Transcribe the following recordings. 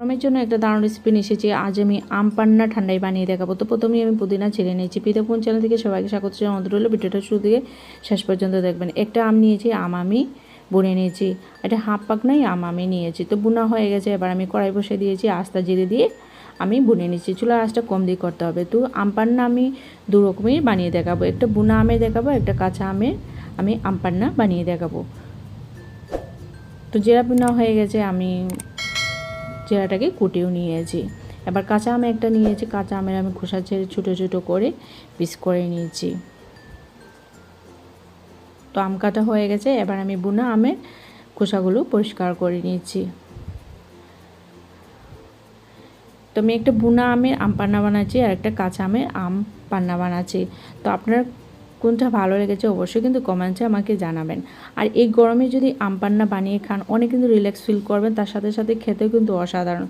গরমের জন্য একটা দারুণ রেসিপি নিয়ে এসেছি। আজ আমি আম পান্না ঠান্ডায় বানিয়ে দেখাবো। তো প্রথমেই আমি পুদিনা ছেড়ে নিয়েছি। পিতা ফোন চ্যানেল থেকে সবাইকে স্বাগত জানাই অনুরোধ রইল ভিডিওটা শুরু থেকে শেষ পর্যন্ত দেখবেন। একটা আম নিয়েছি, আম আমি বুনে নিয়েছি। এটা হাফ পাক নাই, আম আমি নিয়েছি। তো বুনা হয়ে গেছে। এবার আমি কড়াই বসে দিয়েছি, আস্তা জিরে দিয়ে আমি বুনে নিচ্ছি চুলার আঁচটা কম দিয়ে করতে হবে। তো আম পান্না আমি দু রকমই বানিয়ে দেখাবো। একটা বুনা আমে দেখাবো, একটা কাঁচা আমের আমি আম পান্না বানিয়ে দেখাবো। তো জেরা বুনা হয়ে গেছে। আমি চেরাটাকে কুটেও নিয়েছি। এবার কাঁচা আম একটা নিয়েছি, কাঁচা আমের আমি খোসা ছেড়ে ছোটো ছোটো করে পিস করে নিয়েছি। তো আম কাটা হয়ে গেছে, এবার আমি বুনা আমের খোসাগুলো পরিষ্কার করে নিয়েছি। তো আমি একটা বুনা আমের আম পান্না বানাচ্ছি আর একটা কাঁচা আমের আম পান্না বানাচ্ছি। তো আপনার কোনটা ভালো লেগেছে অবশ্যই কিন্তু কমেন্টে আমাকে জানাবেন। আর এই গরমে যদি আম পান্না বানিয়ে খান, অনেক কিন্তু রিল্যাক্স ফিল করবেন, তার সাথে সাথে খেতেও কিন্তু অসাধারণ।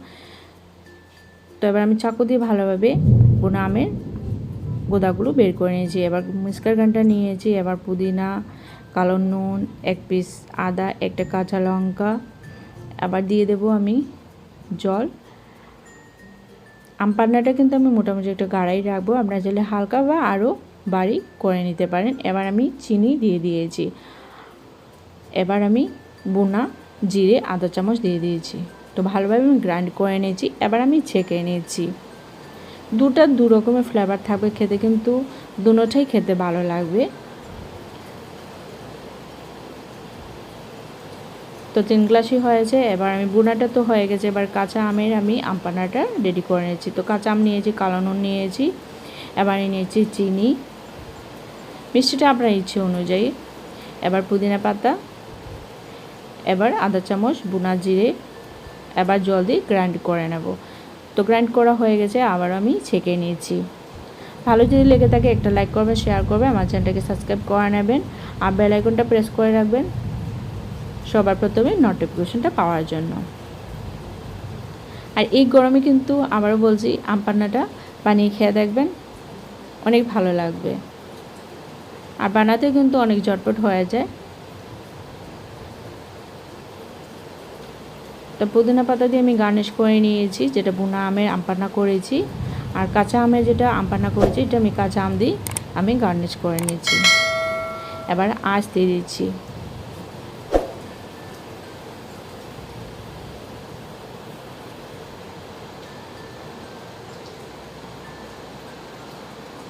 তো এবার আমি চাকু দিয়ে ভালোভাবে বোনা আমের গোদাগুলো বের করে নিয়েছি। এবার মিসকার গানটা নিয়েছি, এবার পুদিনা, কালো নুন, এক পিস আদা, একটা কাঁচা লঙ্কা। আবার দিয়ে দেব আমি জল। আম পান্নাটা কিন্তু আমি মোটামুটি একটা গাড়াই রাখব। আপনারা চাইলে হালকা বা আরও বাড়ি করে নিতে পারেন। এবার আমি চিনি দিয়ে দিয়েছি। এবার আমি বোনা, জিরে আধা চামচ দিয়ে দিয়েছি। তো ভালোভাবে আমি গ্রাইন্ড করে নিয়েছি। এবার আমি ছেঁকে নিয়েছি। দুটা দু রকমের ফ্লেভার থাকবে। খেতে কিন্তু দুটোটাই খেতে ভালো লাগবে। তো তিন গ্লাসই হয়েছে। এবার আমি বুনাটা তো হয়ে গেছে। এবার কাঁচা আমের আমি আমপানাটা রেডি করে নিয়েছি। তো কাঁচা আম নিয়েছি, কালো নুন নিয়েছি। এবার নিয়েছি চিনি। মিষ্টিটা আপনার ইচ্ছে অনুযায়ী। এবার পুদিনা পাতা, এবার আধা চামচ, বুনা জিরে, এবার জল দিয়ে গ্রাইন্ড করে নেব। তো গ্রাইন্ড করা হয়ে গেছে, আবার আমি ছেঁকে নিয়েছি। ভালো যদি লেগে থাকে একটা লাইক করবেন শেয়ার করবেন, আমার চ্যানেলটাকে সাবস্ক্রাইব করে নেবেন, আর বেল আইকনটা প্রেস করে রাখবেন। সবার প্রথমে নোটিফিকেশনটা পাওয়ার জন্য। আর এই গরমে কিন্তু আবারও বলছি, আম পান্নাটা বানিয়ে খেয়ে দেখবেন, অনেক ভালো লাগবে। আর বানাতেও কিন্তু অনেক ঝটপট হয়ে যায়। তো পুদিনা পাতা দিয়ে আমি গার্নিশ করে নিয়েছি, যেটা বুনা আমের আমপানা করেছি। আর কাঁচা আমের যেটা আমপানা করেছি, এটা আমি কাঁচা আম দিয়ে আমি গার্নিশ করে নিয়েছি। এবার আঁচ দিয়ে দিচ্ছি।